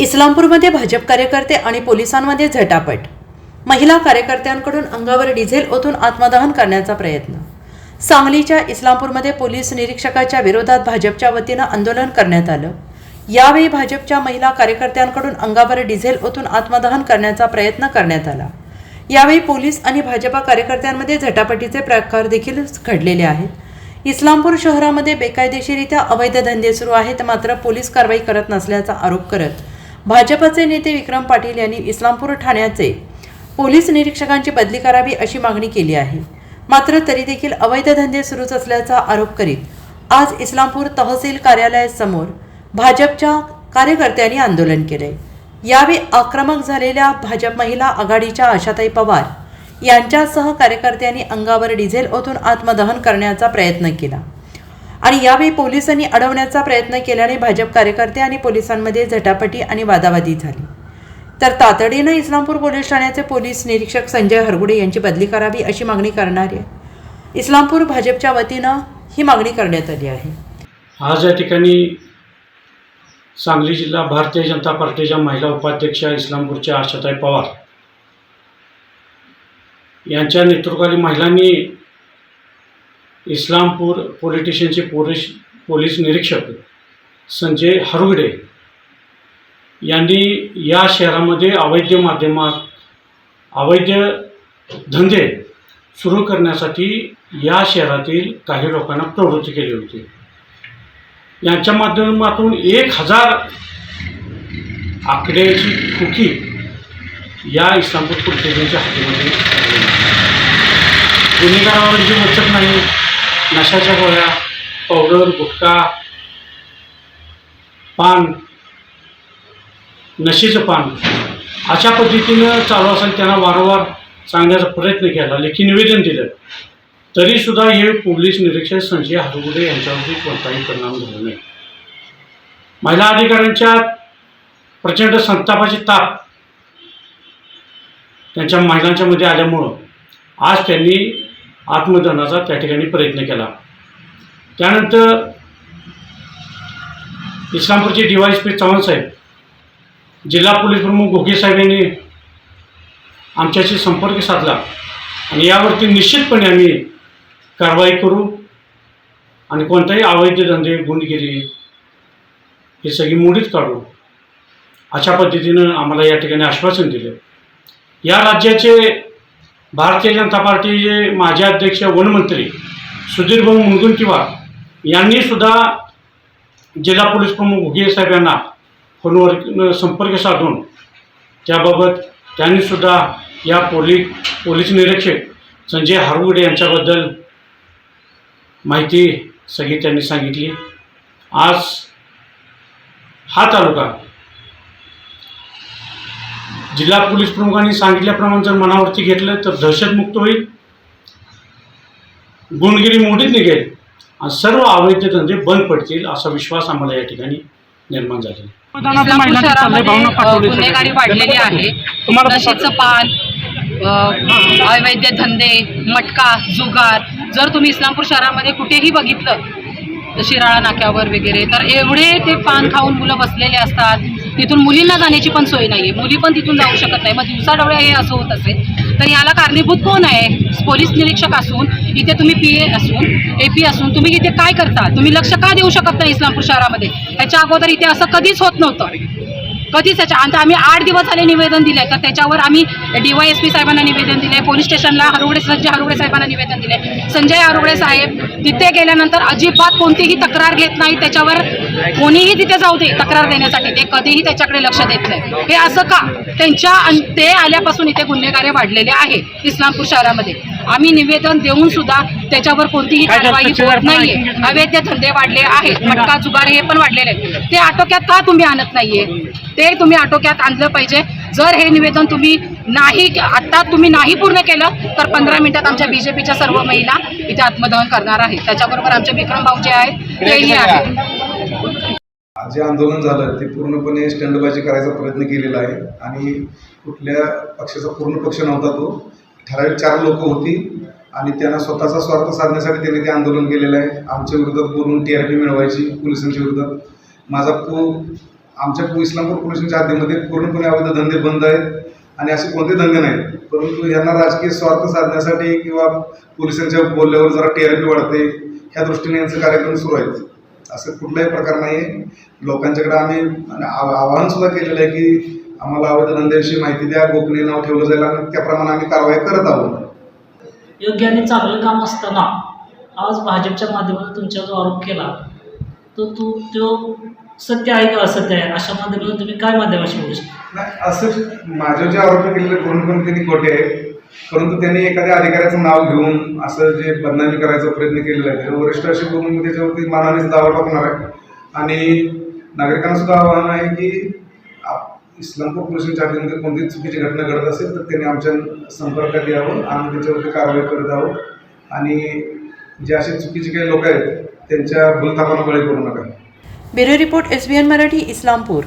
इस्लामपूरमध्ये भाजप कार्यकर्ते आणि पोलिसांमध्ये झटापट. महिला कार्यकर्त्यांकडून अंगावर डिझेल ओतून आत्मदहन करण्याचा प्रयत्न. सांगलीच्या इस्लामपूरमध्ये पोलीस निरीक्षकाच्या विरोधात भाजपच्या वतीनं आंदोलन करण्यात आलं. यावेळी भाजपच्या महिला कार्यकर्त्यांकडून अंगावर डिझेल ओतून आत्मदहन करण्याचा प्रयत्न करण्यात आला. यावेळी पोलीस आणि भाजपा कार्यकर्त्यांमध्ये झटापटीचे प्रकार देखील घडलेले आहेत. इस्लामपूर शहरामध्ये बेकायदेशीरित्या अवैध धंदे सुरू आहेत मात्र पोलीस कारवाई करत नसल्याचा आरोप करत भाजपचे नेते विक्रम पाटील यांनी इस्लामपूर ठाण्याचे पोलीस निरीक्षकांची बदली करावी अशी मागणी केली आहे. मात्र तरी देखील अवैध धंदे सुरूच असल्याचा आरोप करीत आज इस्लामपूर तहसील कार्यालयासमोर भाजपच्या कार्यकर्त्यांनी आंदोलन केले. यावेळी आक्रमक झालेल्या भाजप महिला आघाडीच्या आशाताई पवार यांच्यासह कार्यकर्त्यांनी अंगावर डिझेल ओतून आत्मदहन करण्याचा प्रयत्न केला. आणि यावेळी पोलिसांनी अडवण्याचा प्रयत्न केल्याने भाजप कार्यकर्ते आणि पोलिसांमध्ये झटापटी आणि वादावादी झाली. तर तातडीनं इस्लामपूर पोलीस ठाण्याचे पोलीस निरीक्षक संजय हरगुडे यांची बदली करावी अशी मागणी करणार आहे. इस्लामपूर भाजपच्या वतीनं ही मागणी करण्यात आली आहे. आज या ठिकाणी सांगली जिल्हा भारतीय जनता पार्टीच्या महिला उपाध्यक्षा इस्लामपूरच्या आशाताई पवार यांच्या नेतृत्वाखाली महिलांनी इस्लामपूर पोलीस पोलीस पोलीस निरीक्षक संजय हरुगडे यांनी या शहरामध्ये अवैध माध्यमात अवैध धंदे सुरू करण्यासाठी या शहरातील काही लोकांना प्रवृत्त केली होती यांच्या माध्यमातून एक हजार आकड्याची खुकी या इस्लामपूर पोलीस हातीमध्ये गुन्हेगारावर आहे. गुन्हेगारांची वचक नाही नशाच्या गोळ्या पावडर गुटखा पान नशेचं पान. अशा पद्धतीनं चालू असेल त्यांना वारंवार सांगण्याचा प्रयत्न केला लेखी निवेदन दिलं. तरीसुद्धा हे पोलीस निरीक्षक संजय हरगुडे यांच्यावरती कोणताही परिणाम झाला नाही. महिला अधिकाऱ्यांच्या प्रचंड संतापाची ताप त्यांच्या महिलांच्या मध्ये आल्यामुळं आज त्यांनी आत्मदहनाचा त्या ठिकाणी प्रयत्न केला. त्यानंतर इस्लामपूरचे D Y S P Chavan साहेब जिल्हा पोलीस प्रमुख घोगे साहेब यांनी आमच्याशी संपर्क साधला आणि यावरती निश्चितपणे आम्ही कारवाई करू आणि कोणताही अवैध धंदे गुंडगिरी हे सगळी मोडीत काढू. अशा पद्धतीनं आम्हाला या ठिकाणी आश्वासन दिलं. या राज्याचे भारतीय जनता पार्टीचे माजी अध्यक्ष वनमंत्री सुधीरभाऊ मुनगुंटीवार यांनी सुद्धा जिल्हा पोलीस प्रमुख घुगे साहेब यांना फोनवर संपर्क साधून त्याबाबत त्यांनीसुद्धा या पोलीस पोलीस निरीक्षक संजय हारगुडे यांच्याबद्दल माहिती सगळी त्यांनी सांगितली. आज हा तालुका जिल्हा पोलीस प्रमुखांनी सांगितल्याप्रमाणे जर मनावरती घेतलं तर दहशतमुक्त होईल. गुणगिरी मोडीत निघेल. आणि सर्व अवैध धंदे बंद पडतील असा विश्वास आम्हाला या ठिकाणी निर्माण झालेला आहे. गुन्हेगारी वाढलेली आहे. नशेचं पान अवैध धंदे मटका जुगार जर तुम्ही इस्लामपूर शहरामध्ये कुठेही बघितलं शिराळा नाक्यावर वगैरे तर एवढे ते पान खाऊन मुलं बसलेले असतात. तिथून मुलींना जाण्याची पण सोय नाही आहे मुली पण तिथून जाऊ शकत नाही. मग दिवसाढवळे हे असं होत असेल तर याला कारणीभूत कोण आहे? पोलीस निरीक्षक असून इथे तुम्ही पी ए असून ए पी असून तुम्ही इथे काय करता? तुम्ही लक्ष का देऊ शकत नाही इस्लामपूर शहरामध्ये? याच्या अगोदर इथे असं कधीच होत नव्हतं. कधीच त्याच्या आता आम्ही आठ दिवस झाले निवेदन दिले तर त्याच्यावर आम्ही डी वाय एस पी साहेबांना निवेदन दिले पोलीस स्टेशनला हरुगडे संजय हरुगडे साहेबांना निवेदन दिले संजय हरुगडे साहेब तिथे गेल्यानंतर अजिबात कोणतीही तक्रार घेत नाही. त्याच्यावर कोणीही तिथे जाऊ दे तक्रार देण्यासाठी. ते कधीही त्याच्याकडे लक्ष देत नाही. हे असं का? त्यांच्या अन- ते आल्यापासून इथे गुन्हेगारे वाढलेले आहेत इस्लामपूर शहरामध्ये. आम्ही निवेदन देऊन सुद्धा त्याच्यावर कोणतीही कारवाई होत नाहीये. अवैध धंदे वाढले आहेत. मटका जुगार हे पण वाढलेले आहेत. ते आटोक्यात का तुम्ही आणत नाहीये? ते तुम्ही आटोक्यात आणलं पाहिजे. जर हे निवेदन तुम्ही नाही आता तुम्ही नाही पूर्ण केलं तर पंधरा मिनिटात आमच्या बीजेपीच्या सर्व महिला इथे आत्मदहन करणार आहेत. त्याच्याबरोबर आमचे विक्रम भाऊ जे आहेत तेही आहेत. जे आंदोलन झालं ते पूर्णपणे स्टंडबाजी करायचा प्रयत्न केलेला आहे. आणि कुठल्या पक्षाचा पूर्ण पक्ष नव्हता तो. ठराविक चार लोक होती आणि त्यांना स्वतःचा स्वार्थ साधण्यासाठी त्यांनी ते आंदोलन केलेलं आहे. आमच्या विरोधात बोलून टी आर पी मिळवायची पोलिसांच्या विरोधात माझा पू आमच्या पो- इस्लामपूर पोलिसांच्या हद्दीमध्ये पूर्णपणे अवैध धंदे बंद आहेत आणि असे कोणते धंदे नाहीत. परंतु यांना राजकीय स्वार्थ साधण्यासाठी किंवा पोलिसांच्या बोलल्यावर जरा टी आर पी वाढते ह्या दृष्टीने यांचे कार्यक्रम सुरू आहेत. असं कुठलाही प्रकार नाही आहे लोकांच्याकडे आम्ही आणि आवाहन सुद्धा केलेलं आहे की आम्हाला अवैध धंद्याविषयी माहिती द्या गोपनीय नाव ठेवलं जाईल आणि त्याप्रमाणे आम्ही कारवाई करत आहोत. योग्य आणि चांगलं काम असताना आज भाजपच्या माध्यमातून तुमच्यावर जो आरोप केला तो तू तो सत्य आहे का असत्य आहे? अशा माध्यमातून तुम्ही काय माध्यमाशी बोलू शकता? नाही असं माझ्यावर जे आरोप केलेले पूर्णपणे त्यांनी खोटे आहेत परंतु त्यांनी एखाद्या अधिकाऱ्याचं नाव घेऊन असं जे बदनामी करायचा प्रयत्न केलेला आहे तर वरिष्ठ असे बघून मी त्याच्यावरती मानानेच दावा टाकणार आहे. आणि नागरिकांना सुद्धा आवाहन आहे की इस्लाम इस्लामपूर पोलिसांच्या कोणती कोणतीही चुकीची घटना घडत असेल तर त्यांनी आमच्या संपर्कात यावं. आम्ही त्याच्यावरती कारवाई करत आहोत. आणि जे असे चुकीचे काही लोक आहेत त्यांच्या भूलतापाला बळी करू नका. Bureau report S B N Marathi Islampur.